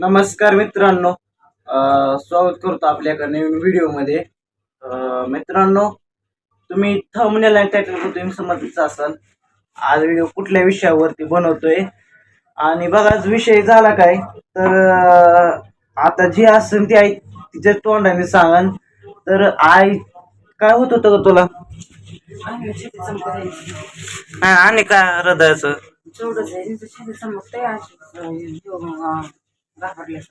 नमस्कार मित्रांनो. स्वागत करतो आपल्या एका नवीन व्हिडिओमध्ये. मित्रांनो तुम्ही थंबनेल आणि टायटल तुम्ही समजच असाल. आज व्हिडिओ कुठल्या विषयावरती बनवतोय? आणि बघा आज विषय झाला काय? तर आता जी असेल ती आई तिच्या तोंडाने सांगन. तर आई काय होत होतं ग तुला? हा, आणि काय हृदयाचं? तेवढंच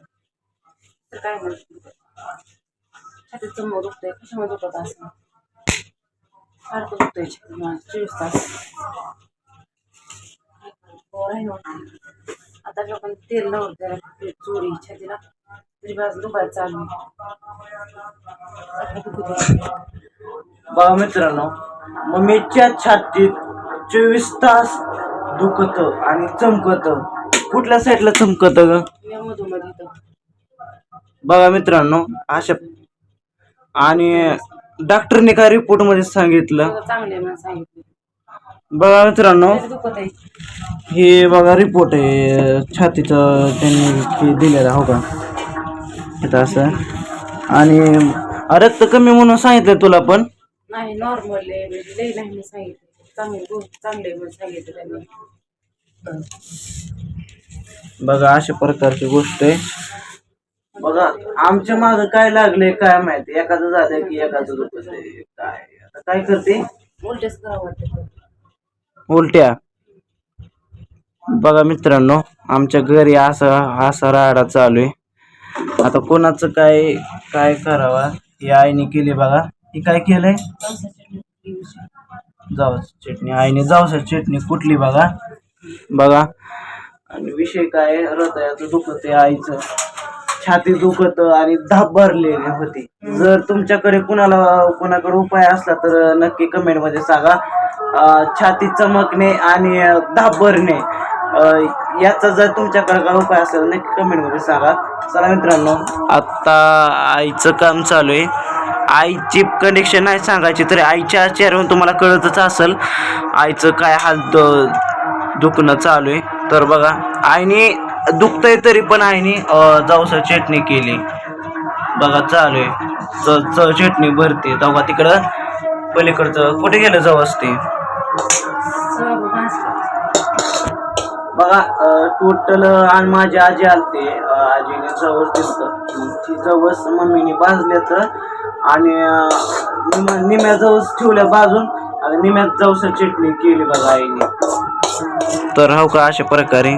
तर काय चमक दुखत असं? सारखं दुखतंय छाती माझं चोवीस तास. आता लोकांनी तेल लावलं चोरी छातीला तरी बाजू दुखायला चालू दुखत बघा मित्रांनो मम्मीच्या छातीत चोवीस तास दुखत आणि चमकत. कुठल्या साईडला चमकत ग? बघा मित्रांनो अशा आणि डॉक्टरने काय रिपोर्टमध्ये सांगितलं? सांगितलं. बघा मित्रांनो हे बघा रिपोर्ट आहे. छातीचं त्यांनी हे दिलेलं हो का? इथं असं. आणि रक्त कमी म्हणून सांगितलं तुला पण? नाही नॉर्मल म्हणजे त्यांनी. बघा अशा प्रकारची गोष्ट आहे. बघा आमच्या माग काय लागले काय माहिती? एखादं झालं की एखादं दुखत आहे. काय? आता काय करते? उलटेच करावं वाटतं. उलट्या. बघा मित्रांनो आमच्या घरी असा असा राडा चालू आहे. आता कोणाचं काय काय करावा? ही आईने केली बघा. ही काय केलंय? जावस चटणी आईने जावसा चटणी कुठली बघा? बघा. आणि विषय काय? आहे, हृदयाचं दुखत आहे आईचं. छाती दुखत आणि धाप भरलेली होती. जर तुमच्याकडे कुणाला कुणाकडे उपाय असला तर नक्की कमेंटमध्ये सांगा. छाती चमकणे आणि धाप भरणे याचा जर तुमच्याकडे काय उपाय असेल नक्की कमेंटमध्ये सांगा. चला मित्रांनो आता आईचं काम चालू आहे. आईची कंडिक्शन नाही सांगायची तरी आईच्या चेहऱ्यावरून तुम्हाला कळतच असेल. आईचं काय हाल दुखणं चालू आहे. तर बघा आईने दुखतंय तरी पण आईने जाऊसा चटणी केली. बघा चालू आहे. च चटणी भरते. तेव्हा तिकडं पलीकडचं कुठे गेलं जाऊ असते बघा टोटल आणि माझी आजी आलते. आजीने जवळ दिसतं. ती जवस मम्मीने भाजले तर आणि निम- निम्या जवस ठेवल्या बाजून आणि निम्यात जवस चटणी केली बघा आईने. तर हो का अशा प्रकारे?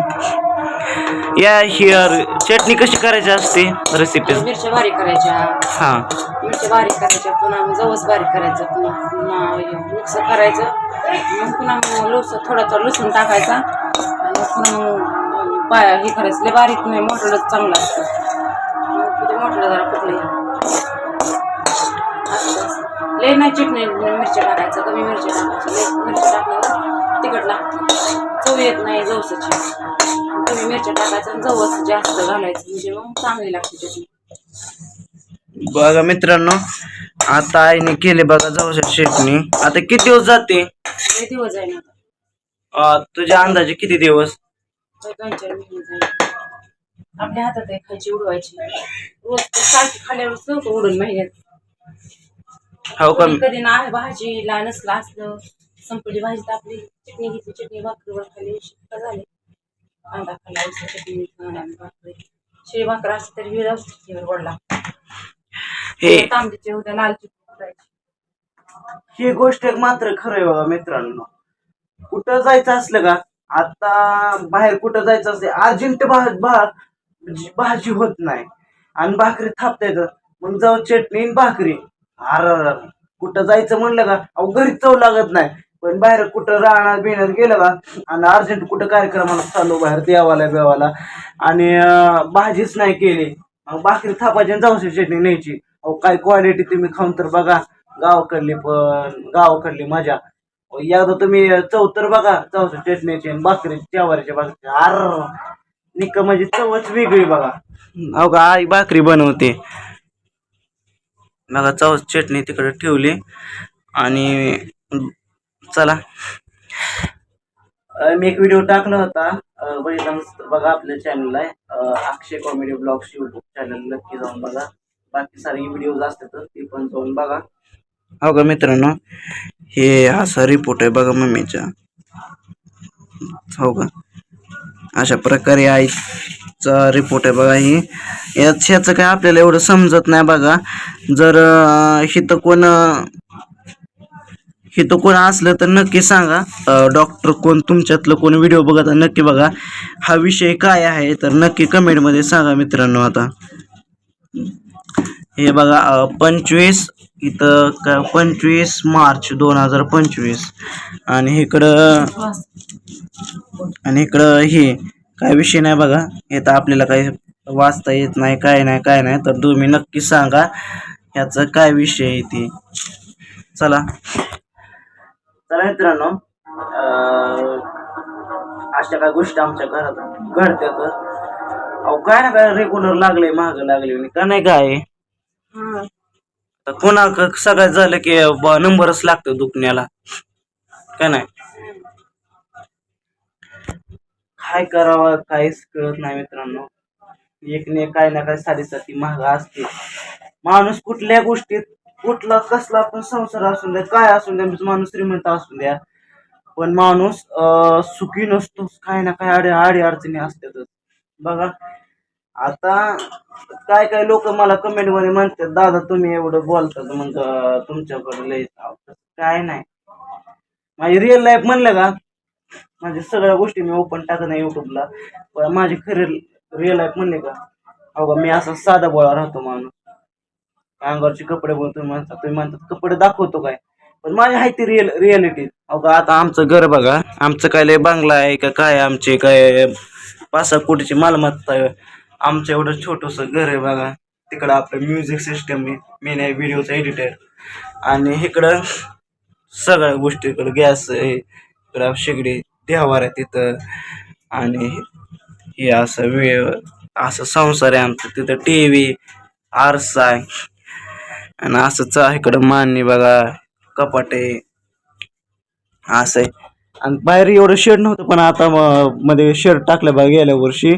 या हिअर चटणी कशी करायची असते? रेसिपी मिरच्या बारीक करायच्या. हां. मिरच्या बारीक करायच्या पुन्हा मग जवस बारीक करायचं पुन्हा पुन्हा मिक्स करायचं. मग पुन्हा मग लस थोडा थोडा लसूण टाकायचा. आणि पुन्हा मग बाय हे करायचं लय बारीक नाही मोठं चांगलं असतं. मग जरा कुठलं लय नाही चटणी मिरच्या टाकायचं कमी मिरच्या टाकायचं लय मिरच्या टाकल्यावर तिखट लागते. चव येत नाही जवसाची. कमी मिरच्या टाकायचं आणि जवस जास्त घालायचं म्हणजे मग चांगली लागते चटणी बघा मित्रांनो आता आईने केले बघा जवस चटणी. आता किती दिवस जाते? लय दिवस आहे ना आता. अं, तुझ्या अंदाजे किती दिवस? तर दोन चार महिने जाईल आपल्या हातात आहे खायची उडवायची. रोज ते सारखी खाल्यावर उडून महिन्यात. हो का? कधी ना भाजी लहान नसलं असलं संपली भाजी तर आपली. चटणी घेतली चटणी भाकरीवर खाली शिक्का झाले कांदा खाल्ला उसळ चटणी कांदा आणि भाकरी शिळी भाकर असली तरी वेळ असतो चटणीवर गोडला हे तांबडीचे उद्या लाल चटणी करायची ही गोष्ट एक मात्र खरं आहे बघा मित्रांनो. कुठं जायचं असलं का? आता बाहेर कुठं जायचं असते अर्जंट भाजी होत नाही. आणि भाकरी थापता येतं मग जाऊ चटणी आणि भाकरी. अर कुठं जायचं म्हणलं का? अहो घरी चव लागत नाही. पण बाहेर कुठं राहणार बिणार गेलं का आणि अर्जंट कुठं कार्यक्रमाला चालू बाहेर देवाला बेवाला. आणि भाजीच नाही केली. मग भाकरी थापायची आणि जाऊशी चटणी न्यायची. अहो काय क्वालिटी तुम्ही खाऊन तर बघा. गावाकडली पण गावाकडली मजा. एकदा तुम्ही चव तर बघा. चौसा चटणीची भाकरी जेवारीची भाकरी. आर निक म्हणजे चवच वेगळी बघा. अहो का आई भाकरी बनवते. बघा चव चटणी तिकडे ठेवली. आणि चला. मी एक व्हिडिओ टाकला होता. नसतं बघा आपल्या चॅनलला आहे. Akshay comedy blogs YouTube channel नक्की जाऊन बघा. बाकी सारे व्हिडिओज असतात ते पण जाऊन बघा. हो का मित्रांनो? हे असा रिपोर्ट आहे बघा मम्मीचा. हो का? अशा प्रकारे आईचा रिपोर्ट आहे बघा ही. यात ह्याचं काय आपल्याला एवढं समजत नाही बघा. जर हिथं कोण हे तो कोण असलं तर नक्की सांगा. डॉक्टर कोण तुमच्यातलं कोण व्हिडिओ बघत आहे नक्की बघा. हा विषय काय आहे तर नक्की कमेंटमध्ये सांगा मित्रांनो आता. हे बघा पंचवीस इथं का पंचवीस मार्च दोन हजार पंचवीस. आणि इकडं आणि इकडं हे काय विषय नाही बघा. हे तर आपल्याला काही वाचता येत नाही काय नाही काय नाही. तर तुम्ही नक्की सांगा ह्याचं काय विषय आहे ते. चला. चला मित्रांनो अशा काय गोष्टी आमच्या घरात घडत्यात. अहो काय ना काय रेग्युलर लागले महाग लागले का नाही काय? क- सगळ्यात झालं की नंबरच लागतो दुखण्याला. काय नाही? काय करावं काहीच कळत नाही मित्रांनो. एक ने काय ना काय साडेसाती महाग असते. माणूस कुठल्या गोष्टीत कुठला कसला पण संसार असू द्या काय असू द्या म्हणजे माणूस श्रीमंत असू द्या. पण माणूस सुखी नसतो काही ना काय आडे आडी अडचणी असतातच. बघा आता काय काय लोक मला कमेंटमध्ये म्हणतात दादा तुम्ही एवढं बोलतात मग तुमच्याकडे लय काय नाही. माझी रिअल लाईफ म्हणलं का माझ्या सगळ्या गोष्टी मी ओपन टाकत नाही युट्यूबला पण माझी खरी रिअल लाईफ म्हणले का अहो मी असा साधा बोळा राहतो माणूस. अंगावरचे कपडे बघून तुम्ही म्हणता तुम्ही म्हणतात कपडे दाखवतो काय? पण माझी आहे ती रिअल रिअलिटी अहो का आता आमचं घर बघा. आमचं काय लय बांगला आहे का काय आमचे काय पाच सहा कोटीची मालमत्ता आहे. आमचं एवढं छोटंसं घर आहे बघा. तिकडं आपलं म्युझिक सिस्टम आहे. मेन आहे व्हिडिओचं एडिटर आणि इकडं सगळ्या गोष्टी इकडं गॅस आहे. इकडं शेगडी देवार आहे तिथं. आणि हे असं वेळ असं संसार आहे आमचं. तिथं टी व्ही आरसा आहे. आणि असंच आहे इकडं मान्य बघा कपाट आहे असं आहे. आणि बाहेर एवढं शेड नव्हतं पण आता मध्ये शेड टाकलं बघा गेल्या वर्षी.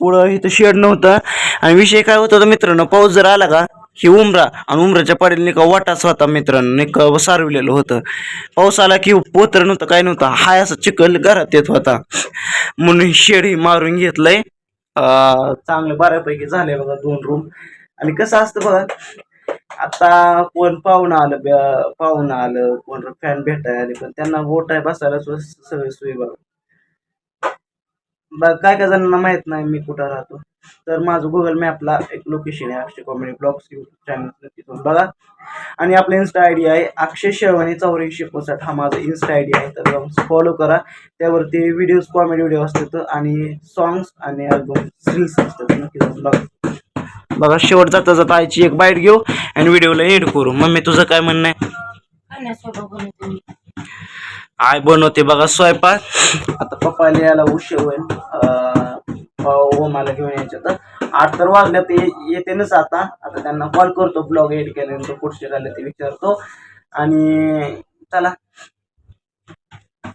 पुढं इथं शेड नव्हतं. आणि विषय काय होता मित्रांनो पाऊस जर आला का ही उमरा आणि उमराच्या पाडीला का वाटाच होता मित्रांनो नाही सारविलेलं होतं. पाऊस आला की पोत्र नव्हतं काय नव्हतं हाय असं चिखल घरात येत होता. म्हणून शेड ही मारून घेतलंय. चांगलं बऱ्यापैकी झालंय बघा दोन रूम आणि कसं असतं बघा आता कोण पाहुणं आलं पाहुणं आलं कोण फॅन भेटायला आले पण त्यांना बोट आहे बसायला सु- सगळी सोयी बघा. काय काय जणांना माहीत नाही मी कुठं राहतो. तर माझं गुगल मॅपला एक लोकेशन आहे Akshay comedy blogs YouTube channel नक्की बघा. आणि आपलं इन्स्टा आय डी आहे अक्षय शेवणी चौऱ्याऐंशी एकोणसाठ. हा माझा इन्स्टा आय डी आहे तर फॉलो करा. त्यावरती व्हिडिओज कॉमेडी व्हिडिओ असतात आणि सॉंग्स आणि अल्बम रील्स असतात. नक्की बघा. बघा शेवट जाता जाता आईची एक बाईट घेऊ आणि व्हिडिओला एड करू. मम्मी तुझं काय म्हणणं आहे? मी आय बनवते बघा स्वयंपाक. आता पप्पाला यायला उशीर होईल. मला घेऊन यायचे तर आठ तर वाजल्या ते येते नच आता आता त्यांना कॉल करतो ब्लॉग एड केल्यानंतर कुठचे झाले ते विचारतो. आणि चला.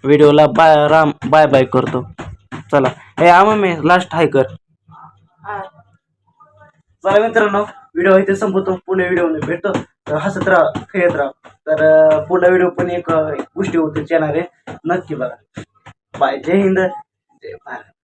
व्हिडिओला बाय राम बाय बाय करतो. चला. हे आ मम्मी लास्ट हाय कर. चला मित्रांनो व्हिडिओ इथे संपवतो. पुणे व्हिडिओ भेटतो. तर हसत राहा खेळत राहा. तर पुढला व्हिडिओ पण एक गोष्टी होते येणार आहे. नक्की बघा. बाय. जय हिंद. जय भारत.